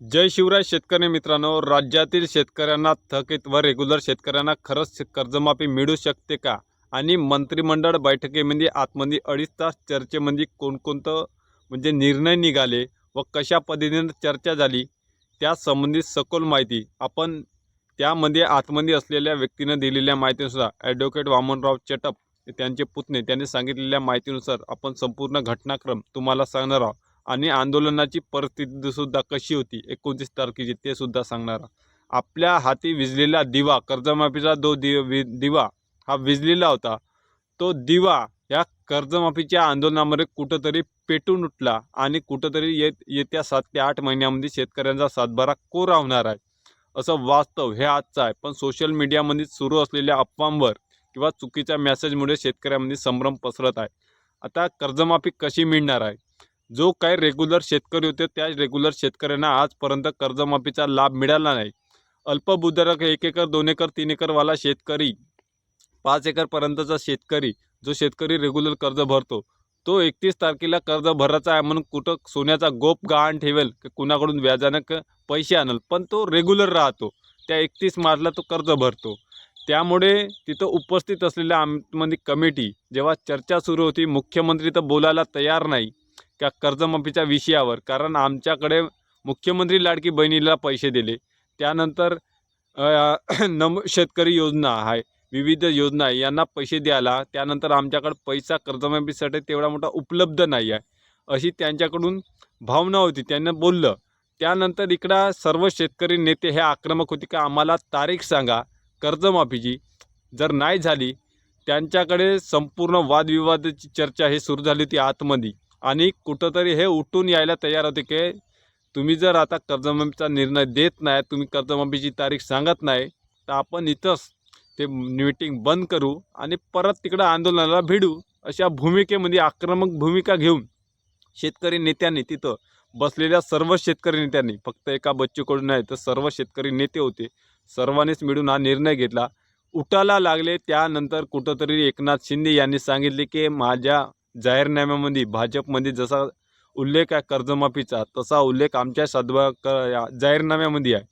जय शिवराय शेतकरी मित्रांनो राज्यातील शेतकऱ्यांना थकीत व रेग्युलर शेतकऱ्यांना खरंच कर्जमाफी मिळू शकते का? आणि मंत्रिमंडळ बैठकीमध्ये आतमध्ये अडीच तास चर्चेमध्ये कोणकोणतं म्हणजे निर्णय निघाले व कशा पद्धतीने चर्चा झाली त्या संबंधित सखोल माहिती आपण त्यामध्ये आतमध्ये असलेल्या व्यक्तीनं दिलेल्या माहितीनुसार ॲडव्होकेट वामनराव चटप त्यांचे पुतणे त्यांनी सांगितलेल्या माहितीनुसार आपण संपूर्ण घटनाक्रम तुम्हाला सांगणार आहोत. आणि आंदोलनाची परिस्थितीसुद्धा कशी होती? एकोणतीस तारखेची ते सुद्धा सांगणार. आपल्या हाती विजलेला दिवा कर्जमाफीचा जो दि वि दिवा हा विजलेला होता तो दिवा या कर्जमाफीच्या आंदोलनामध्ये कुठंतरी पेटून उठला आणि कुठंतरी येत येत्या सात ते आठ महिन्यामध्ये शेतकऱ्यांचा सातबारा कोरा होणार आहे असं वास्तव हे आजचं आहे. पण सोशल मीडियामध्ये सुरू असलेल्या अफवांवर किंवा चुकीच्या मेसेजमुळे शेतकऱ्यांमध्ये संभ्रम पसरत आहे. आता कर्जमाफी कशी मिळणार आहे? जो काही रेग्युलर शेतकरी होते त्या रेग्युलर शेतकऱ्यांना आजपर्यंत कर्जमाफीचा लाभ मिळाला नाही. अल्पभूधारक एक एकर दोन एकर तीन एकरवाला शेतकरी पाच एकरपर्यंतचा शेतकरी जो शेतकरी रेग्युलर कर्ज भरतो तो एकतीस तारखेला कर्ज भरायचा आहे म्हणून कुठं सोन्याचा गोप गहाण ठेवेल की कुणाकडून व्याजानं क पैसे आणल पण तो रेग्युलर राहतो. त्या एकतीस मार्चला तो कर्ज भरतो. त्यामुळे तिथं उपस्थित असलेल्या आममध्ये कमिटी जेव्हा चर्चा सुरू होती मुख्यमंत्री तर बोलायला तयार नाही. त्या कर्जमाफीच्या विषयावर. कारण आमच्याकडे मुख्यमंत्री लाडकी बहिणीला पैसे दिले. त्यानंतर नम शेतकरी योजना आहे. विविध योजना आहे. यांना पैसे द्यायला त्यानंतर आमच्याकडे पैसा कर्जमाफीसाठी तेवढा मोठा उपलब्ध नाही आहे. अशी त्यांच्याकडून भावना होती. त्यांना बोललं. त्यानंतर इकडं सर्व शेतकरी नेते हे आक्रमक होते का आम्हाला तारीख सांगा. कर्जमाफीची जर नाही झाली त्यांच्याकडे संपूर्ण वादविवादाची चर्चा हे सुरू झाली होती आतमध्ये. आणि कुठंतरी हे उठून यायला तयार होते की तुम्ही जर आता कर्जमाफीचा निर्णय देत नाही तुम्ही कर्जमाफीची तारीख सांगत नाही तर आपण इथंच ते मीटिंग बंद करू आणि परत तिकडं आंदोलनाला भिडू अशा भूमिकेमध्ये आक्रमक भूमिका घेऊन शेतकरी नेत्यांनी तिथं बसलेल्या सर्व शेतकरी नेत्यांनी फक्त एका बच्चूकडून नाही तर सर्व शेतकरी नेते होते. सर्वांनीच मिळून हा निर्णय घेतला. उठायला लागले त्यानंतर कुठंतरी एकनाथ शिंदे यांनी सांगितले की माझ्या जाहीरनाम्यामध्ये भाजपमध्ये जसा उल्लेख आहे कर्जमाफीचा तसा उल्लेख आमच्या सद्भा क या जाहीरनाम्यामध्ये आहे.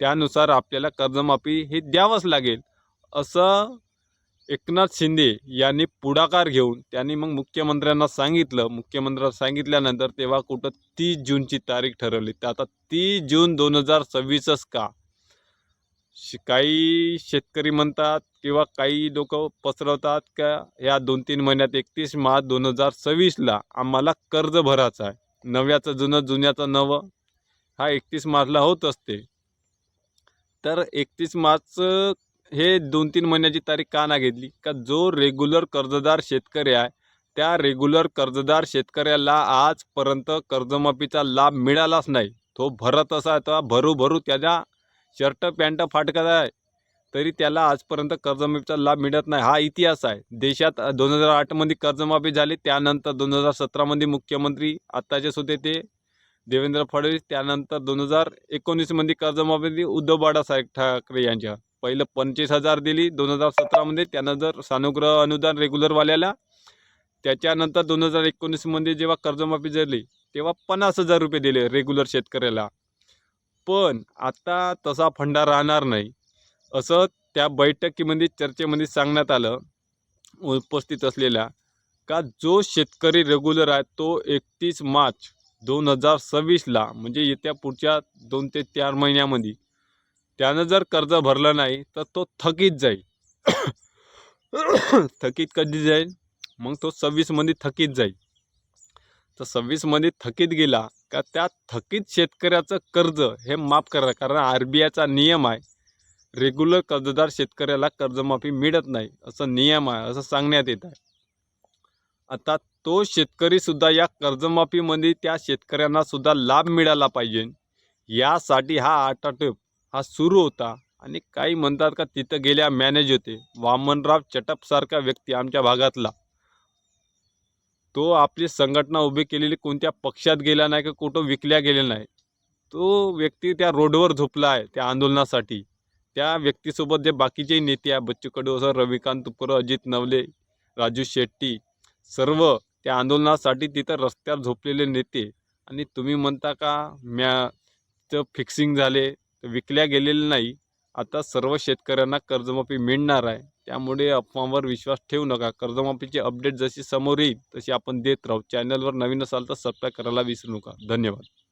त्यानुसार आपल्याला कर्जमाफी हे द्यावंच लागेल असं एकनाथ शिंदे यांनी पुढाकार घेऊन त्यांनी मग मुख्यमंत्र्यांना सांगितलं. मुख्यमंत्र्यांना सांगितल्यानंतर तेव्हा कुठं तीस जूनची तारीख ठरवली. तर आता तीस जून दोन हजार सव्वीसच का? श- काही शेतकरी म्हणतात किंवा काही लोक पसरवतात का या दोन तीन महिन्यात एकतीस मार्च दोन हजार सव्वीसला आम्हाला कर्ज भरायचं आहे. नव्याचं जुनं जुन्याचं नवं हा एकतीस मार्चला होत असते. तर एकतीस मार्च हे दोन तीन महिन्याची तारीख का ना घेतली? का जो रेग्युलर कर्जदार शेतकरी आहे त्या रेग्युलर कर्जदार शेतकऱ्याला आजपर्यंत कर्जमाफीचा लाभ मिळालाच नाही. तो भरत असा तर भरू भरू त्याच्या शर्ट पॅन्ट फाटकत आहे. तरी त्याला आजपर्यंत कर्जमाफीचा लाभ मिळत नाही. हा इतिहास आहे. देशात दोन हजार आठमध्ये कर्जमाफी झाली. त्यानंतर दोन हजार सतरामध्ये मुख्यमंत्री आत्ताचेच होते ते देवेंद्र फडणवीस. त्यानंतर दोन हजार एकोणीसमध्ये कर्जमाफी दिली. उद्धव बाळासाहेब ठाकरे यांच्या. पहिलं पंचवीस हजार दिली. दोन हजार सतरामध्ये त्यानंतर सानुग्रह अनुदान रेग्युलरवाल्याला त्याच्यानंतर दोन हजार एकोणीसमध्ये जेव्हा कर्जमाफी झाली तेव्हा पन्नास हजार रुपये दिले रेग्युलर शेतकऱ्याला. पण आता तसा फंडा राहणार नाही. असं त्या बैठकीमध्ये चर्चेमध्ये सांगण्यात आलं उपस्थित असलेल्या. का जो शेतकरी रेग्युलर आहे तो एकतीस मार्च दोन हजार सव्वीसला म्हणजे येत्या पुढच्या दोन ते चार महिन्यामध्ये त्यानं जर कर्ज भरलं नाही तर तो थकीत जाईल. थकीत कधी जाईल? मग तो सव्वीसमध्ये थकीत जाईल. तर सव्वीसमध्ये थकीत गेला का त्या थकीत शेतकऱ्याचं कर्ज हे माफ करा कारण आर बी आयचा नियम आहे. रेग्युलर कर्जदार शेतकऱ्याला कर्जमाफी मिळत नाही असं नियम आहे असं सांगण्यात येत आहे. आता तो शेतकरीसुद्धा या कर्जमाफीमध्ये त्या शेतकऱ्यांना सुद्धा लाभ मिळाला पाहिजे. यासाठी हा आटाटोप हा सुरू होता. आणि काही म्हणतात का तिथं गेल्या मॅनेज होते. वामनराव चटपसारखा व्यक्ती आमच्या भागातला. तो आपली संघटना उभी केलेली कोणत्या पक्षात गेला नाही का कुठं विकल्या गेले नाही. तो व्यक्ती त्या रोडवर झोपला आहे त्या आंदोलनासाठी. त्या व्यक्तीसोबत जे बाकीचे नेते आहे बच्चू कडू असं रविकांत तुपकर अजित नवले राजू शेट्टी सर्व त्या आंदोलनासाठी तिथं रस्त्यावर झोपलेले नेते. आणि तुम्ही म्हणता का म्या तर फिक्सिंग झाले विकल्या गेलेले नाही. आता सर्व शेतकऱ्यांना कर्जमाफी मिळणार आहे. त्यामुळे अफवांवर विश्वास ठेवू नका. कर्जमाफीची अपडेट जशी समोर येईल तशी आपण देत राहू. चॅनलवर नवीन असाल तर सबस्क्राईब करायला विसरू नका. धन्यवाद.